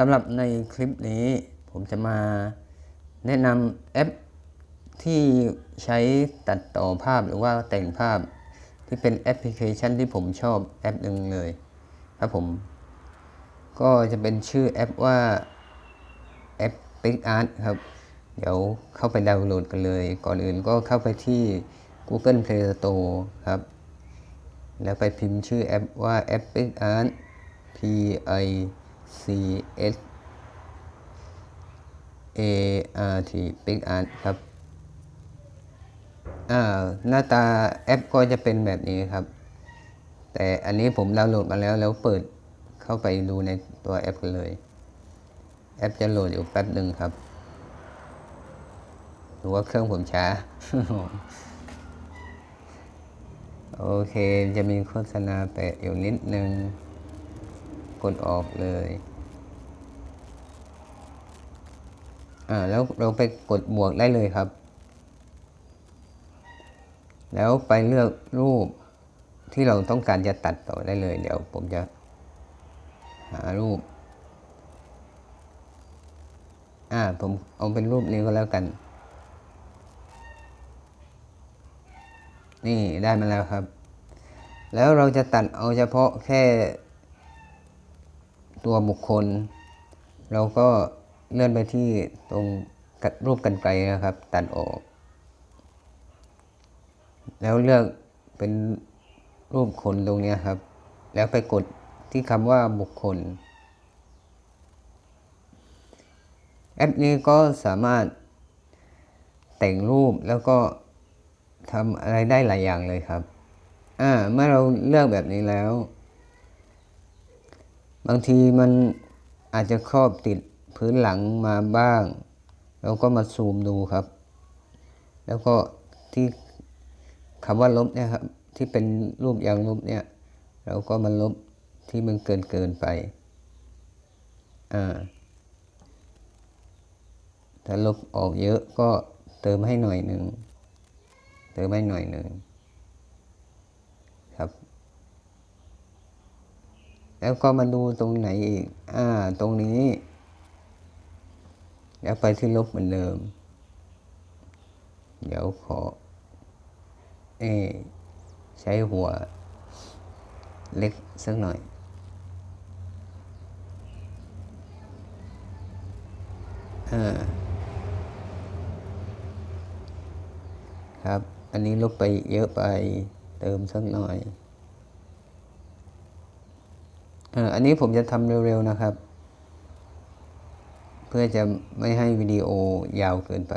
สำหรับในคลิปนี้ผมจะมาแนะนำแอปที่ใช้ตัดต่อภาพหรือว่าแต่งภาพที่เป็นแอปพลิเคชันที่ผมชอบแอปหนึ่งเลยครับผม ก็จะเป็นชื่อแอปว่าแอป PixArt ครับ เดี๋ยวเข้าไปดาวน์โหลดกันเลย ก่อนอื่นก็เข้าไปที่ Google Play Store ครับ แล้วไปพิมพ์ชื่อแอปว่าแอป PixArt P I C S A R T PixArt ครับหน้าตาแอปก็จะเป็นแบบนี้ครับ แต่อันนี้ผมดาวน์โหลดมาแล้วแล้วเปิดเข้าไปดูในตัวแอปกันเลย แอปจะโหลดอยู่แป๊บหนึ่งครับหรือว่าเครื่องผมช้า โอเค จะมีโฆษณาแปะอยู่นิดนึง กดออกเลยอ่าแล้วเราไปกดบวกได้เลยครับ แล้วไปเลือกรูปที่เราต้องการจะตัดต่อได้เลย เดี๋ยวผมจะหารูป อ่าผมเอาเป็นรูปนี้ก็แล้วกัน นี่ได้มาแล้วครับ แล้วเราจะตัดเอาเฉพาะแค่ ตัวบุคคล เราก็เลื่อนไปที่ตรงรูปกันไกลนะครับ ตัดออก แล้วเลือกเป็นรูปคนตรงนี้ครับ แล้วไปกดที่คำว่าบุคคล แอปนี้ก็สามารถแต่งรูปแล้วก็ทำอะไรได้หลายอย่างเลยครับ อ่า เมื่อเราเลือกแบบนี้แล้ว บางทีมันอาจจะครอบติดพื้นหลังมาบ้าง เราก็มาซูมดูครับ แล้วก็ที่คำว่าลบเนี่ยครับที่เป็นรูปอย่างลบเนี่ย เราก็มาลบที่มันเกินเกินไปอ่าถ้าลบออกเยอะก็เติมให้หน่อยหนึ่งเติมให้หน่อยหนึ่งครับ แล้วก็มาดูตรงไหนอีก อ่า ตรงนี้ แล้วไปที่ลบเหมือนเดิม เดี๋ยวขอ เอ ใช้หัว เล็กสักหน่อยอ่าครับ อันนี้ลบไปเยอะไป เติมสักหน่อย อันนี้ผมจะทำเร็วๆนะครับ เพื่อจะไม่ให้วิดีโอยาวเกินไป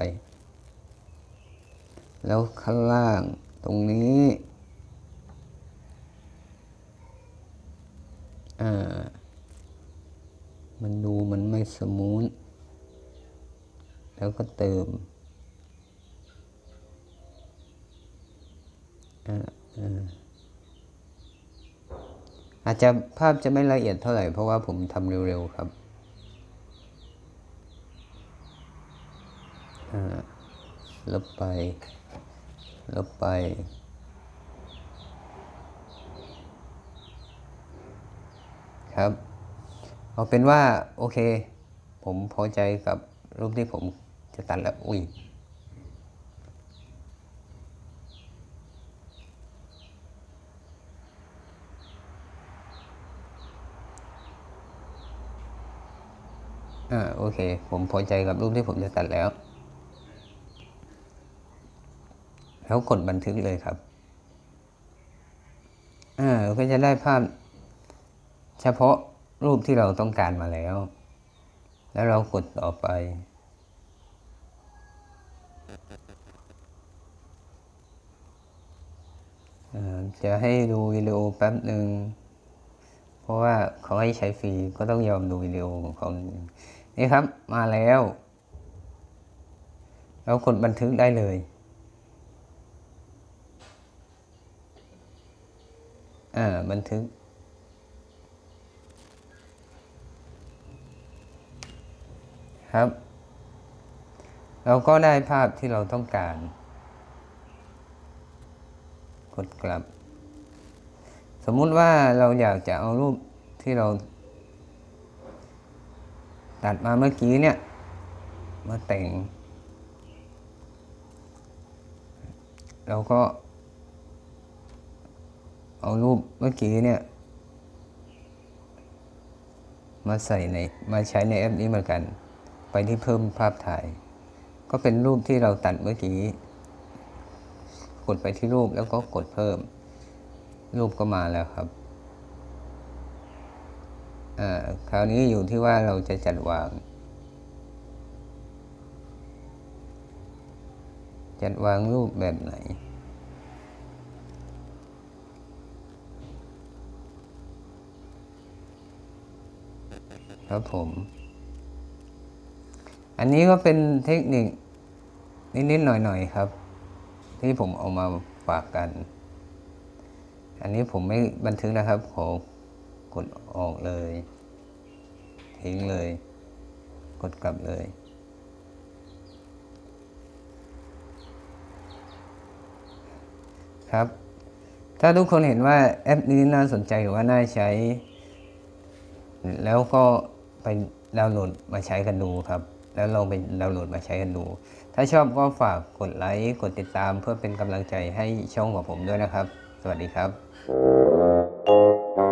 แล้วข้างล่างตรงนี้อ่ามันดูมันไม่สมูทแล้วก็เติมอ่าอ่า อาจจะภาพจะไม่ละเอียดเท่าไหร่เพราะว่าผมทำเร็วๆครับลบไป ลบไป ครับ เอาเป็นว่า โอเค ผมพอใจกับรูปที่ผมจะตัดแล้ว อุ้ย อ่าโอเค ผมพอใจกับรูปที่ผมจะตัดแล้ว แล้วกดบันทึกเลยครับอ่าก็จะได้ภาพ เฉพาะรูปที่เราต้องการมาแล้ว แล้วเรากดต่อไปจะให้ดูวิดีโอแป๊บหนึ่ง เพราะว่าเขาให้ใช้ฟรีก็ต้องยอมดูวิดีโอของเขา นี่ครับมาแล้วเรากดบันทึกได้เลยอ่าบันทึก ครับ เราก็ได้ภาพที่เราต้องการ กดกลับ สมมุติว่าเราอยากจะเอารูปที่เรา ตัดมาเมื่อกี้เนี่ย มาแต่งเราก็ เอารูปเมื่อกี้เนี่ย มาใส่ใน มาใช้ในแอปนี้เหมือนกัน ไปที่เพิ่มภาพถ่าย ก็เป็นรูปที่เราตัดเมื่อกี้ กดไปที่รูปแล้วก็กดเพิ่ม รูปก็มาแล้วครับ คราวนี้อยู่ที่ว่าเราจะจัดวาง จัดวางรูปแบบไหน ครับผม อันนี้ก็เป็นเทคนิคนิดๆหน่อยๆครับ ที่ผมเอามาฝากกัน อันนี้ผมไม่บันทึกนะครับขอ กดออกเลย ทิ้งเลย กดกลับเลย ครับ ถ้าทุกคนเห็นว่าแอปนี้น่าสนใจหรือว่าน่าใช้ แล้วก็ไปดาวน์โหลดมาใช้กันดูครับ แล้วลองไปดาวน์โหลดมาใช้กันดู ถ้าชอบก็ฝากกดไลค์ กดติดตามเพื่อเป็นกำลังใจให้ช่องของผมด้วยนะครับ สวัสดีครับ